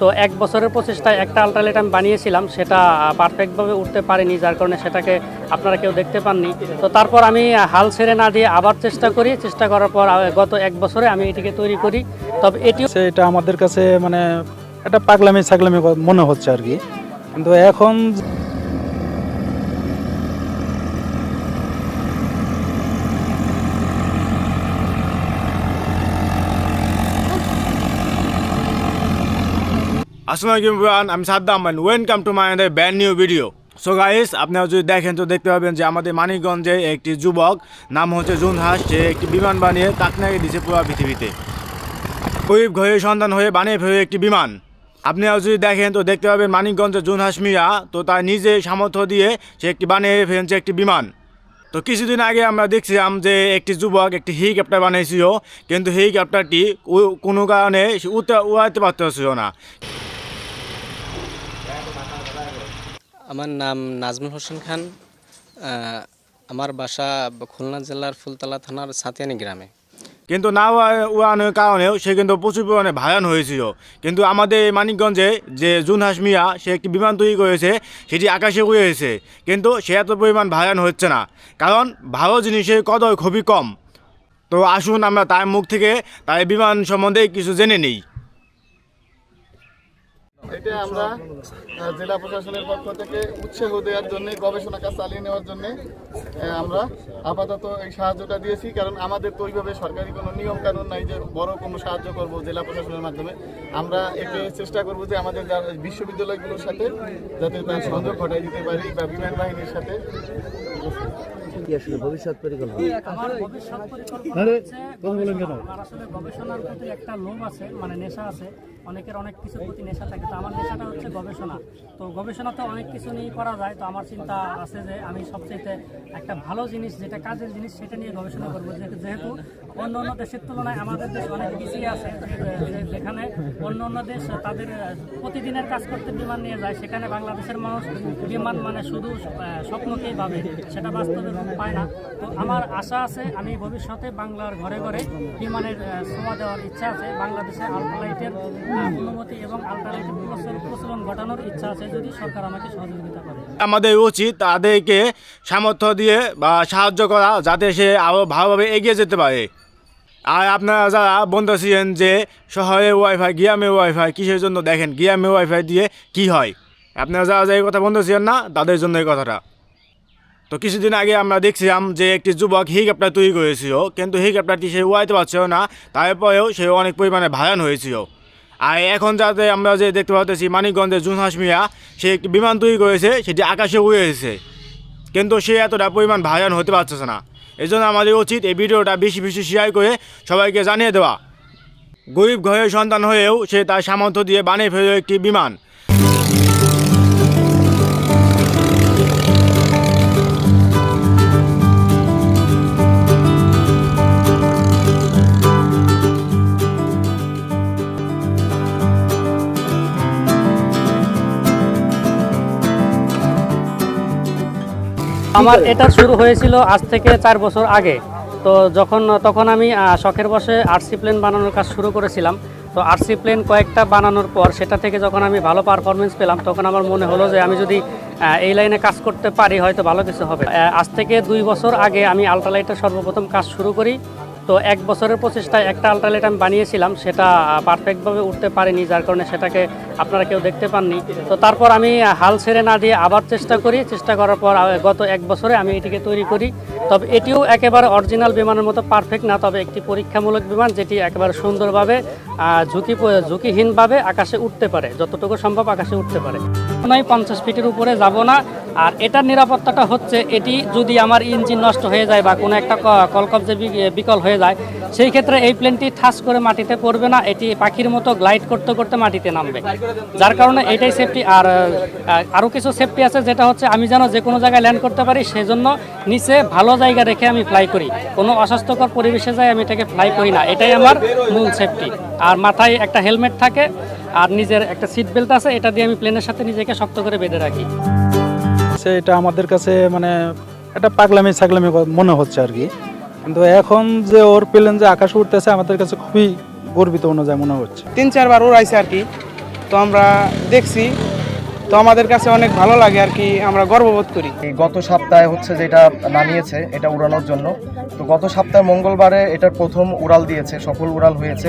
তো এক বছরের প্রচেষ্টায় একটা আল্ট্রালেট আমি বানিয়েছিলাম, সেটা পারফেক্টভাবে উঠতে পারেনি, যার কারণে সেটাকে আপনারা কেউ দেখতে পাননি। তো তারপর আমি হাল ছেড়ে না দিয়ে আবার চেষ্টা করি, চেষ্টা করার পর গত এক বছরে আমি এটিকে তৈরি করি। তবে এটি এটা আমাদের কাছে মানে একটা পাগলামি ছাগলামি মনে হচ্ছে আর কি। কিন্তু এখন আসসালামু আলাইকুম আমি Saddam man welcome to my brand new video so guys আপনারা যদি দেখেন তো দেখতে পাবেন যে আমাদের মানিকগঞ্জে একটি যুবক, নাম হচ্ছে জুনহাস, সে একটি বিমান বানিয়ে তাকনাকে দিয়েছে পুরো পৃথিবীতে। গরিব ঘরের সন্তান হয়ে বানিয়ে ফেলে একটি বিমান। আপনারা যদি দেখেন তো দেখতে পাবেন মানিকগঞ্জের জুনহাস মিয়া, তো তার নিজে সামর্থ্য দিয়ে সে একটি বানিয়ে ফেলেছে একটি বিমান। তো কিছুদিন আগে আমরা দেখছিলাম যে একটি যুবক একটি হেলিকপ্টার বানিয়েছিল কিন্তু হেলিকপ্টারটি কোনো কারণে উড়াতে পারতেছিল না। আমার নাম নাজমুল হোসেন খান আমার বাসা খুলনা জেলার ফুলতলা থানার সাতিয়ানি গ্রামে। কিন্তু না উড়া- উড়ানোর কারণেও সে কিন্তু প্রচুর পরিমাণে ভায়ান হয়েছিল। কিন্তু আমাদের মানিকগঞ্জে যে জুনহাস মিয়া, সে একটি বিমান তৈরি করেছে, সেটি আকাশে উড়েছে কিন্তু সে এত পরিমাণ ভায়ান হচ্ছে না। কারণ ভালো জিনিসের কদর খুবই কম। তো আসুন আমরা তার মুখ থেকে তার বিমান সম্বন্ধে কিছু জেনে নিই। এটা আমরা জেলা প্রশাসনের পক্ষ থেকে উৎসাহ দেওয়ার জন্য, গবেষণা কাজ চালিয়ে নেওয়ার জন্য আমরা আপাতত এই সাহায্যটা দিয়েছি। কারণ আমাদের তো ওইভাবে সরকারি কোনো নিয়ম কানুন নাই যে বড় কোনো সাহায্য করব জেলা প্রশাসনের মাধ্যমে। আমরা একে চেষ্টা করব যে আমাদের বিশ্ববিদ্যালয়গুলোর সাথে যাতে তার সংযোগ ঘটাই দিতে পারি বা বিমান বাহিনীর সাথে। কি আসলে ভবিষ্যৎ পরিকল্পনা? আমার ভবিষ্যৎ পরিকল্পনা আমার আসলে গবেষণার প্রতি একটা লোভ আছে মানে নেশা আছে। অনেকের অনেক কিছুর প্রতি নেশা থাকে তো আমার নেশাটা হচ্ছে গবেষণা। তো গবেষণা তো অনেক কিছু নিয়ে করা যায় তো আমার চিন্তা আছে যে আমি সবচেয়ে একটা ভালো জিনিস যেটা কাজের জিনিস সেটা নিয়ে গবেষণা করব। যেহেতু অন্য অন্য দেশের তুলনায় আমাদের দেশ অনেক পিছিয়ে আছে যেখানে অন্য অন্য দেশ তাদের প্রতিদিনের কাজ করতে বিমান নিয়ে যায় সেখানে বাংলাদেশের মানুষ বিমান মানে শুধু স্বপ্নকেই ভাবে সেটা বাস্তবে পায় না। তো আমার আশা আছে আমি ভবিষ্যতে বাংলার ঘরে ঘরে বিমানের আহ, দেওয়ার ইচ্ছা আছে। বাংলাদেশে আলট্রালাইটের অনুমতি এবং আলট্রালাইটের প্রচলন- ঘটানোর ইচ্ছা আছে যদি সরকার আমাকে সহযোগিতা করে। আমাদের উচিত তাদেরকে সামর্থ্য দিয়ে বা সাহায্য করা যাতে সে আরও ভালোভাবে এগিয়ে যেতে পারে। আর আপনারা যারা বন্ধু ছিলেন যে শহরে ওয়াইফাই গ্রামে ওয়াইফাই কিসের জন্য দেখেন? গ্রামে ওয়াইফাই দিয়ে কি হয়? আপনারা যারা যে কথা ছিলেন না তাদের জন্য এই কথাটা। তো কিছুদিন আগে আমরা দেখছিলাম যে একটি যুবক হেলিকপ্টার তৈরি করেছিল, কিন্তু হেলিকপ্টারটি সে উড়াইতে পারছিল না, তারপরেও সে অনেক পরিমাণে ভায়ান হয়েছিল। আর এখন যাতে আমরা যে দেখতে পাচ্ছি মানিকগঞ্জের জুনহাস মিয়া সে একটি বিমান তৈরি করেছে, সেটি আকাশে উড়ে এসেছে। কিন্তু সে এতটা পরিমাণ ভায়ান হতে পারতেছে না। এই জন্য আমাদের উচিত এই ভিডিওটা বেশি বেশি শেয়ার করে সবাইকে জানিয়ে দেওয়া। গরিব ঘরের সন্তান হয়েও সে তার সামর্থ্য দিয়ে বানিয়ে ফেলল একটি বিমান। আমার এটা শুরু হয়েছিল আজ থেকে চার বছর আগে। তো যখন তখন আমি শখের বসে আরসি প্লেন বানানোর কাজ শুরু করেছিলাম। তো আরসি প্লেন কয়েকটা বানানোর পর সেটা থেকে যখন আমি ভালো পারফরমেন্স পেলাম তখন আমার মনে হলো যে আমি যদি এই লাইনে কাজ করতে পারি হয়তো ভালো কিছু হবে। আজ থেকে দুই বছর আগে আমি আলট্রালাইটের সর্বপ্রথম কাজ শুরু করি। তো এক বছরের প্রচেষ্টায় একটা আল্ট্রালেট আমি বানিয়েছিলাম, সেটা পারফেক্টভাবে উঠতে পারেনি, যার কারণে সেটাকে আপনারা কেউ দেখতে পাননি। তো তারপর আমি হাল ছেড়ে না দিয়ে আবার চেষ্টা করি। চেষ্টা করার পর গত এক বছরে আমি এটিকে তৈরি করি। তবে এটিও একেবারে অরিজিনাল বিমানের মতো পারফেক্ট না, তবে একটি পরীক্ষামূলক বিমান যেটি একেবারে সুন্দরভাবে ঝুঁকি ঝুঁকিহীনভাবে আকাশে উঠতে পারে, যতটুকু সম্ভব আকাশে উঠতে পারে। আমি পঞ্চাশ ফিটের উপরে যাব না, আর এটার নিরাপত্তাটা হচ্ছে এটি যদি আমার ইঞ্জিন নষ্ট হয়ে যায় বা কোনো একটা কলকবজে বিকল হয়ে যায়, সেই ক্ষেত্রে এই প্লেনটি ঠাস করে মাটিতে পড়বে না, এটি পাখির মতো গ্লাইড করতে করতে মাটিতে নামবে। যার কারণে এটাই সেফটি আর আরও কিছু সেফটি আছে, যেটা হচ্ছে আমি যেন যে কোনো জায়গায় ল্যান্ড করতে পারি, সেজন্য নিচে ভালো জায়গা রেখে আমি ফ্লাই করি। কোনো অস্বাস্থ্যকর পরিবেশে যাই আমি এটাকে ফ্লাই করি না। এটাই আমার মূল সেফটি আর মাথায় একটা হেলমেট থাকে আর নিজের একটা সিট বেল্ট আছে এটা দিয়ে আমি প্লেনের সাথে নিজেকে শক্ত করে বেঁধে রাখি। সে এটা আমাদের কাছে মানে একটা পাগলামি ছাগলামি মনে হচ্ছে আর কি। কিন্তু এখন যে ওর প্লেন যে আকাশে উঠতেছে আমাদের কাছে খুবই গর্বিত অনুযায়ী মনে হচ্ছে। তিন চারবার উড়াইছে আর কি। তো আমরা দেখছি তো আমাদের কাছে অনেক ভালো লাগে আর কি, আমরা গর্ববোধ করি। গত সপ্তাহে হচ্ছে যেটা নামিয়েছে, এটা উড়ানোর জন্য। তো গত সপ্তাহে মঙ্গলবারে এটার প্রথম উড়াল দিয়েছে, সফল উড়াল হয়েছে।